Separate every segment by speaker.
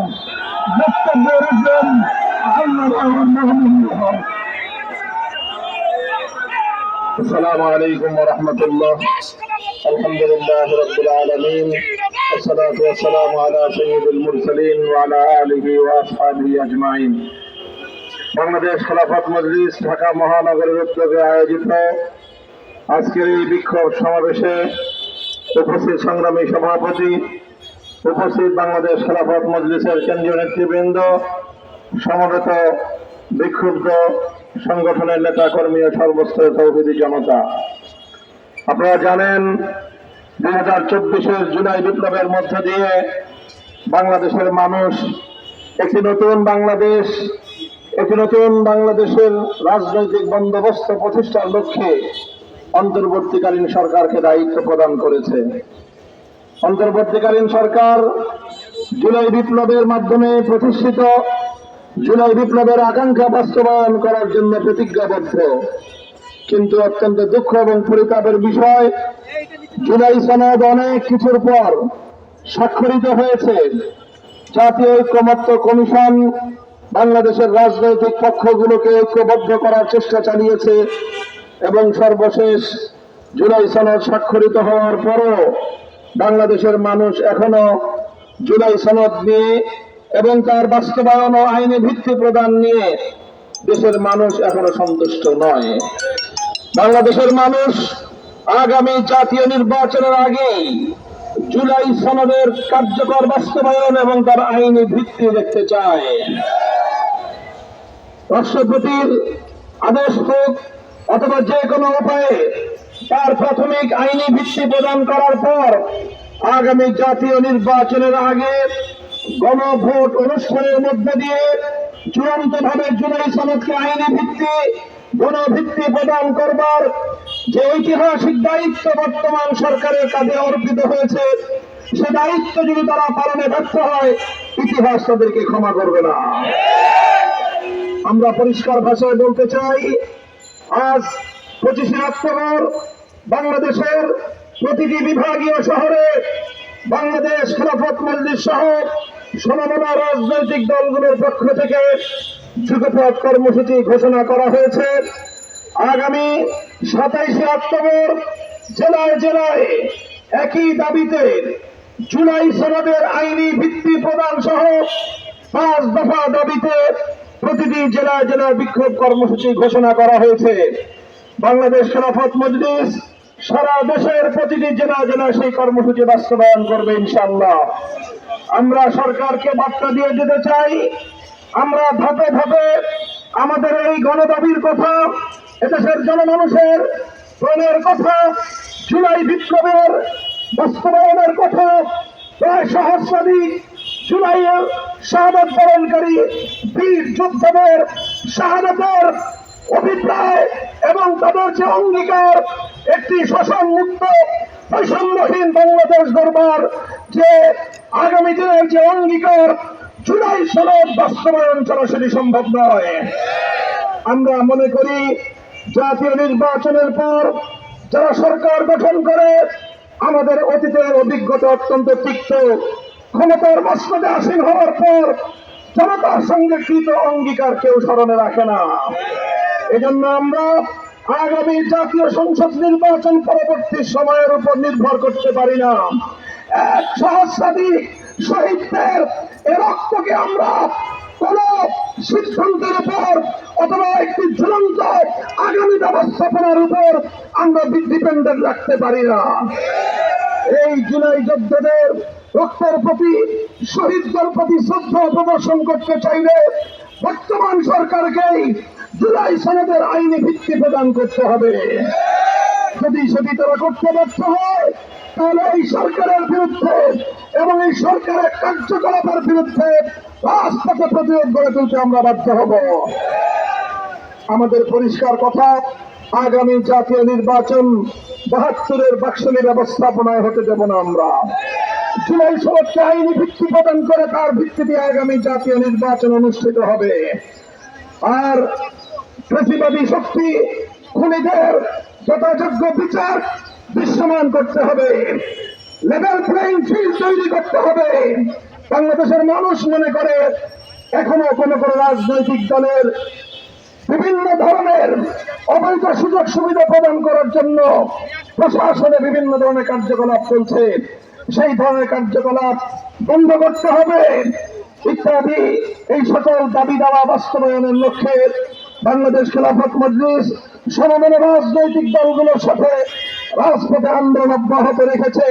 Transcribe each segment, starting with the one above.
Speaker 1: বক্তব্য রাখবেন আল্লাহ মাহমুদ
Speaker 2: السلام عليكم ورحمة الله الحمد لله رب العالمين والصلاة والسلام على سيد المرسلين وعلى آله وأصحابه أجمعين বাংলাদেশ খেলাফত মজলিস ঢাকা মহানগরের উদ্যোগে আয়োজিত আজকের এই বিক্ষোভ সমাবেশে উপস্থিত সংগ্রামী সভাপতি উপস্থিত বাংলাদেশ খেলাফত মজলিসের কেন্দ্রীয় নেতৃবৃন্দ, সমবেত বিক্ষুব্ধ সংগঠনের নেতা কর্মী ও সর্বস্তরের তৌহিদি জনতা। আপনারা জানেন, দুই হাজার চব্বিশের জুলাই বিপ্লবের মধ্য দিয়ে বাংলাদেশের মানুষ একটি নতুন বাংলাদেশ, একটি নতুন বাংলাদেশের রাজনৈতিক বন্দোবস্ত প্রতিষ্ঠার লক্ষ্যে অন্তর্বর্তীকালীন সরকারকে দায়িত্ব প্রদান করেছে। অন্তর্বর্তীকালীন সরকার জুলাই বিপ্লবের মাধ্যমে প্রতিষ্ঠিত, জুলাই বিপ্লবের আকাঙ্ক্ষা বাস্তবায়ন করার জন্য প্রতিজ্ঞাবদ্ধ। কিন্তু অত্যন্ত দুঃখ এবং পরিতাপের বিষয়, জুলাই সনদ অনেক কিছুর পর স্বাক্ষরিত হয়েছে। জাতীয় ঐক্যমত্য কমিশন বাংলাদেশের রাজনৈতিক পক্ষগুলোকে ঐক্যবদ্ধ করার চেষ্টা চালিয়েছে এবং সর্বশেষ জুলাই সনদ স্বাক্ষরিত হওয়ার পরও বাংলাদেশের মানুষ এখনও জুলাই সনদ নিয়ে এবং তার বাস্তবায়ন ও আইনি ভিত্তি প্রদান নিয়ে দেশের মানুষ এখনও সন্তুষ্ট নয়। বাংলাদেশের মানুষ আগামী জাতীয় নির্বাচনের আগেই জুলাই সনদের কার্যকর বাস্তবায়ন এবং তার আইনি ভিত্তি দেখতে চায়। রাষ্ট্রপতির আদেশ হোক অথবা যে কোনো উপায়ে তার প্রাথমিক আইনি ভিত্তি প্রদান করার পর আগামী জাতীয় নির্বাচনের আগে গণভোট অনুষ্ঠানের মধ্যে দিয়ে চূড়ান্ত ভাবে জুলাই সনদকে আইনি ভিত্তি, গণভিত্তি প্রদান করবার যে ঐতিহাসিক দায়িত্ব বর্তমান সরকারের কাছে অর্পিত হয়েছে, সে দায়িত্ব যদি তারা পালনে ব্যর্থ হয়, ইতিহাস তাদেরকে ক্ষমা করবে না। আমরা পরিষ্কার ভাষায় বলতে চাই, আজ পঁচিশে অক্টোবর বাংলাদেশের প্রতিটি বিভাগীয় শহরে বাংলাদেশ খেলাফত মন্দির সহ সমমনা রাজনৈতিক দলগুলোর পক্ষ থেকে যুগপথ কর্মসূচি ঘোষণা করা হয়েছে। আগামী সাতাইশে অক্টোবর জেলায় জেলায় একই দাবিতে জুলাই সনদের আইনি ভিত্তি প্রদান সহ পাঁচ দফা দাবিতে প্রতিটি জেলায় জেলায় বিক্ষোভ কর্মসূচি ঘোষণা করা হয়েছে। বাংলাদেশ খেলাফত মজলিস, সারা দেশের প্রতিটি জেলা জেলায় সেই কর্মসূচি বাস্তবায়ন করবে ইনশাল্লাহ আমরা সরকারকে বার্তা দিয়ে যেতে চাই, আমরা ধাপে ধাপে আমাদের এই গণদাবির কথা, এদেশের জনমানুষের প্রাণের কথা, জুলাই বিপ্লবের বাস্তবায়নের কথা, প্রায় সহস্রাধিক জুলাইয়ের শাহাদত বরণকারী বীর যোদ্ধাদের শাহাদতের অভিপ্রায় এবং তাদের যে অঙ্গীকার, একটি শোষণ মুক্ত বৈষম্যহীন বাংলাদেশ দরবার যে আগামী দিনের যে অঙ্গীকার, জুলাই সনদ বাস্তবায়ন ছাড়া সেটি সম্ভব নয়। আমরা মনে করি, জাতীয় নির্বাচনের পর যারা সরকার গঠন করে, আমাদের অতীতের অভিজ্ঞতা অত্যন্ত তিক্ত। ক্ষমতার মসনদে আসীন হওয়ার পর জনতার সঙ্গে কৃত অঙ্গীকার কেউ স্মরণে রাখে না। এজন্য আমরা আগামী জাতীয় সংসদ নির্বাচন পরবর্তী সময়ের উপর নির্ভর করতে পারি না। এক সহস্রাধিক শহীদদের এ রক্তকে আমরা কোন সিদ্ধান্তের উপর অথবা একটি ঝুলন্ত আগামী ব্যবস্থাপনার উপর আমরা ডিপেন্ডেন্ট রাখতে পারি না। এই জুলাই যোদ্ধাদের রক্তের প্রতি, শহীদদের প্রতি শ্রদ্ধা প্রদর্শন করতে চাইলে বর্তমান সরকারকেই জুলাই সনদের আইনি ভিত্তি প্রদান করতে হবে। যদি সেটি তারা করতে ব্যর্থ হয়, তাহলে এই সরকারের বিরুদ্ধে এবং এই সরকারের কার্যকলাপের বিরুদ্ধে রাজপথে প্রতিরোধ গড়ে তুলতে আমরা বাধ্য হব। আমাদের পরিষ্কার কথা, আগামী জাতীয় নির্বাচন বাহাত্তরের বাক্সনী ব্যবস্থাপনায় হতে দেব না আমরা। জুলাই সনদকে আইনি ভিত্তি প্রদান করে তার ভিত্তিতে আগামী জাতীয় নির্বাচন অনুষ্ঠিত হবে। আর প্রতিবাদী শক্তি, খুনিদের যথাযোগ্য বিচার দৃশ্যমান করতে হবে। লেভেল প্লেইং ফিল্ড তৈরি করতে হবে। বাংলাদেশের মানুষ মনে করে, এখনও কোনো কোনো রাজনৈতিক দলের বিভিন্ন ধরনের অবৈধ সুযোগ সুবিধা প্রদান করার জন্য প্রশাসনে বিভিন্ন ধরনের কার্যকলাপ চলছে। সেই ধরনের কার্যকলাপ বন্ধ করতে হবে। ইত্যাদি এই সকল দাবি দাওয়া বাস্তবায়নের লক্ষ্যে বাংলাদেশ খেলাফত মজলিস সমমনে রাজনৈতিক দলগুলোর সাথে রাজপথে আন্দোলন অব্যাহত রেখেছে।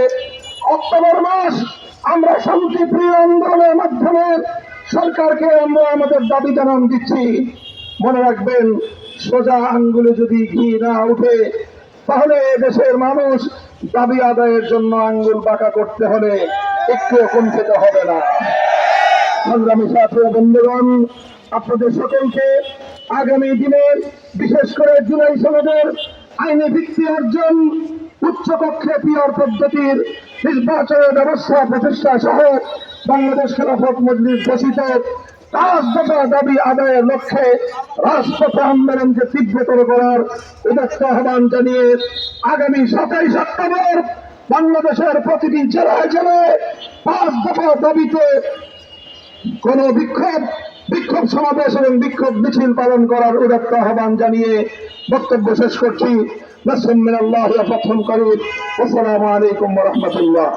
Speaker 2: অক্টোবর মাস আমরা শান্তিপ্রিয় আন্দোলনের মাধ্যমে সরকারকে আমরা আমাদের দাবি জানান দিচ্ছি। মনে রাখবেন, সোজা আঙ্গুলে যদি ঘি না উঠে তাহলে দেশের মানুষ দাবি আদায়ের জন্য আঙ্গুল বাঁকা করতে হলে একটু কুণ্ঠিত হবে না। সংগ্রামী সাথী বন্ধুগণ, আপনাদের সকলকে আগামী দিনে বিশেষ করে জুলাই সনদের আইনি ভিত্তি অর্জন উচ্চকক্ষে পিয়র পদ্ধতির নির্বাচনের ব্যবস্থা প্রতিষ্ঠা সহ বাংলাদেশ খেলাফত মজলিস ঘোষিত পাঁচ দফা দাবি আদায়ের লক্ষ্যে রাজপথে আন্দোলনকে তীব্রতর করার উদাত্ত আহ্বান জানিয়ে আগামী সাতাইশ অক্টোবর বাংলাদেশের প্রতিটি জেলায় জেলায় পাঁচ দফা দাবিতে কোন বিক্ষোভ বিক্ষোভ সমাবেশ এবং বিক্ষোভ মিছিল পালন করার উদাত্ত আহ্বান জানিয়ে বক্তব্য শেষ করছি। প্রথম আসসালামু আলাইকুম রহমতুল্লাহ।